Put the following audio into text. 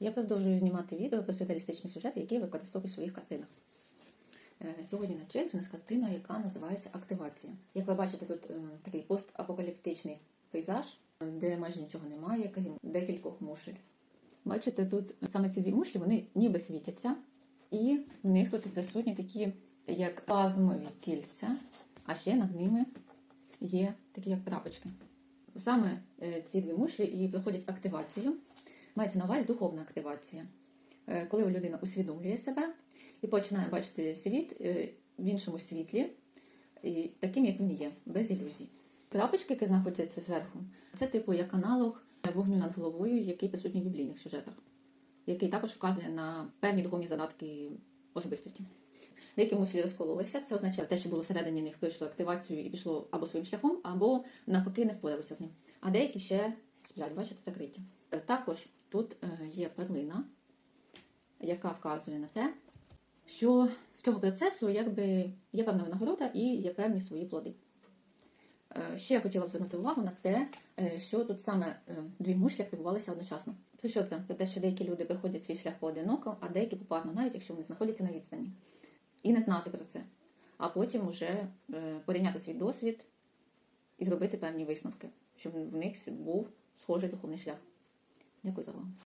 Я продовжую знімати відео про сюрреалістичні сюжети, які я використовую в своїх картинах. Е, Сьогодні на черзі у нас картина, яка називається Активація. Як ви бачите, тут е, такий постапокаліптичний пейзаж, е, де майже нічого немає, крім декількох мушель. Бачите, тут саме ці дві мушлі, вони ніби світяться, і в них тут присутні такі, як плазмові кільця, а ще над ними є такі, як крапочки. Саме ці дві мушлі і проходять активацію. Мається на увазі духовна активація. Е, Коли людина усвідомлює себе і починає бачити світ е, в іншому світлі, таким, як він є, без ілюзій. Крапочки, які знаходяться зверху, це типу як аналог вогню над головою, який присутній в біблійних сюжетах, який також вказує на певні духовні задатки особистості. Деякі мушлі розкололися, це означає те, що було всередині них пройшло активацію і пішло або своїм шляхом, або навпаки не впоралося з ним. А деякі ще сплять, бачите, закриті. Е, Також тут е, є перлина, яка вказує на те, що в цього процесу якби є певна винагорода і є певні свої плоди. Е, Ще я хотіла б звернути увагу на те, що тут саме дві мушлі активувалися одночасно. Це що це? Про те, що деякі люди виходять свій шлях поодиноко, а деякі попарно, навіть якщо вони знаходяться на відстані. І не знати про це. А потім уже порівняти свій досвід і зробити певні висновки, щоб в них був 挫折的婚姻是啊，那鬼子吗？